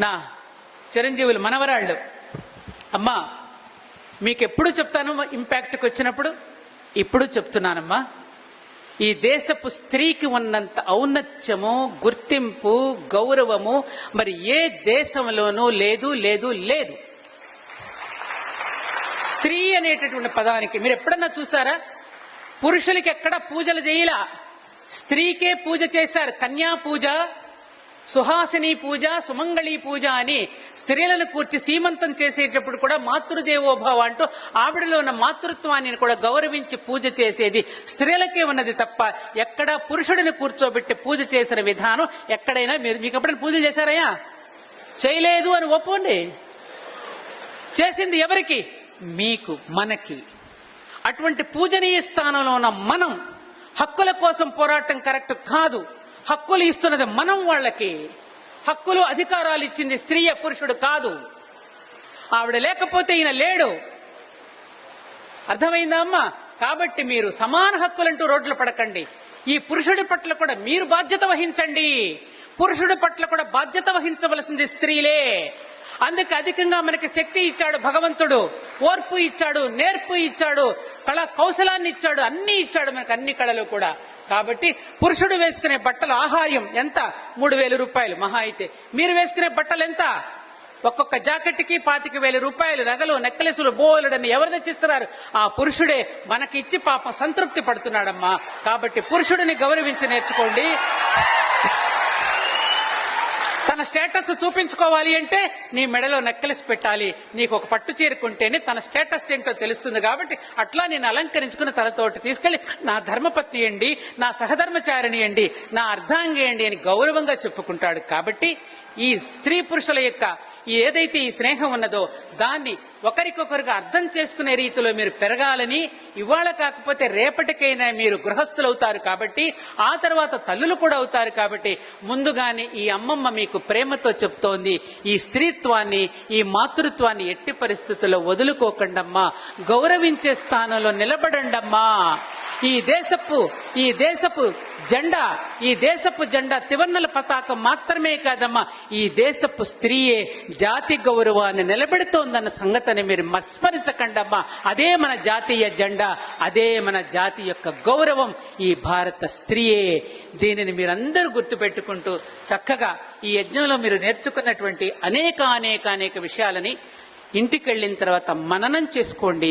నా చిరంజీవులు మనవరాళ్ళు. అమ్మా మీకు ఎప్పుడు చెప్తాను ఇంపాక్ట్కి వచ్చినప్పుడు? ఇప్పుడు చెప్తున్నానమ్మా. ఈ దేశపు స్త్రీకి ఉన్నంత ఔన్నత్యము గుర్తింపు గౌరవము మరి ఏ దేశంలోనూ లేదు లేదు లేదు. స్త్రీ అనేటటువంటి పదానికి మీరు ఎప్పుడన్నా చూసారా? పురుషులకి ఎక్కడ పూజలు చేయలా? స్త్రీకే పూజ చేశారు కన్యా పూజ సుహాసిని పూజ సుమంగళి పూజ అని స్త్రీలను కూర్చి సీమంతం చేసేటప్పుడు కూడా మాతృదేవోభవ అంటూ ఆవిడలో ఉన్న మాతృత్వాన్ని కూడా గౌరవించి పూజ చేసేది స్త్రీలకే ఉన్నది తప్ప ఎక్కడ పురుషుడిని కూర్చోబెట్టి పూజ చేసిన విధానం ఎక్కడైనా మీరు మీకు ఎప్పుడైనా పూజలు చేశారయ్యా? చేయలేదు అని ఒప్పుకోండి. చేసింది ఎవరికి? మీకు మనకి. అటువంటి పూజనీయ స్థానంలో ఉన్న మనం హక్కుల కోసం పోరాటం కరెక్ట్ కాదు. హక్కులు ఇస్తున్నది మనం వాళ్ళకి. హక్కులు అధికారాలు ఇచ్చింది స్త్రీయ పురుషుడు కాదు. ఆవిడ లేకపోతే ఈయన లేడు. అర్థమైందా అమ్మా? కాబట్టి మీరు సమాన హక్కులంటూ రోడ్లు పడకండి. ఈ పురుషుడి పట్ల కూడా మీరు బాధ్యత వహించండి. పురుషుడి పట్ల కూడా బాధ్యత వహించవలసింది స్త్రీలే. అందుకే అధికంగా మనకి శక్తి ఇచ్చాడు భగవంతుడు. ఓర్పు ఇచ్చాడు నేర్పు ఇచ్చాడు కళ కౌశలాన్ని ఇచ్చాడు అన్ని ఇచ్చాడు మనకు అన్ని కళలు కూడా. కాబట్టి పురుషుడు వేసుకునే బట్టల ఆహార్యం ఎంత? మూడు వేల రూపాయలు. మహా అయితే. మీరు వేసుకునే బట్టలు ఎంత? ఒక్కొక్క జాకెట్కి పాతిక వేల రూపాయలు. నగలు నెక్లెసులు బోలెడని ఎవరు తెచ్చిస్తున్నారు? ఆ పురుషుడే మనకిచ్చి పాపం సంతృప్తి పడుతున్నాడమ్మా. కాబట్టి పురుషుడిని గౌరవించి నేర్చుకోండి. తన స్టేటస్ చూపించుకోవాలి అంటే నీ మెడలో నెక్లెస్ పెట్టాలి. నీకు ఒక పట్టు చేరుకుంటేనే తన స్టేటస్ ఏంటో తెలుస్తుంది కాబట్టి అట్లా నేను అలంకరించుకుని తనతోటి తీసుకెళ్ళి నా ధర్మపత్ని అండి నా సహధర్మచారిణి అండి నా అర్ధాంగి అండి అని గౌరవంగా చెప్పుకుంటాడు. కాబట్టి ఈ స్త్రీ పురుషుల యొక్క ఏదైతే ఈ స్నేహం ఉన్నదో దాన్ని ఒకరికొకరుగా అర్థం చేసుకునే రీతిలో మీరు పెరగాలని ఇవాళ కాకపోతే రేపటికైనా మీరు గృహస్థులు అవుతారు కాబట్టి ఆ తర్వాత తల్లులు కూడా అవుతారు కాబట్టి ముందుగానే ఈ అమ్మమ్మ మీకు ప్రేమతో చెప్తోంది. ఈ స్త్రీత్వాన్ని ఈ మాతృత్వాన్ని ఎట్టి పరిస్థితుల్లో వదులుకోకండమ్మా. గౌరవించే స్థానంలో నిలబడండమ్మా. ఈ దేశపు ఈ దేశపు జెండా ఈ దేశపు జెండా తివన్నెల పతాకం మాత్రమే కాదమ్మా ఈ దేశపు స్త్రీయే జాతి గౌరవాన్ని నిలబెడుతోందన్న సంగతిని మీరు మస్మరించకండమ్మా. అదే మన జాతీయ జెండా అదే మన జాతి యొక్క గౌరవం. ఈ భారత స్త్రీయే. దీనిని మీరందరూ గుర్తుపెట్టుకుంటూ చక్కగా ఈ యజ్ఞంలో మీరు నేర్చుకున్నటువంటి అనేక అనేక అనేక విషయాలని ఇంటికి వెళ్ళిన తర్వాత మననం చేసుకోండి.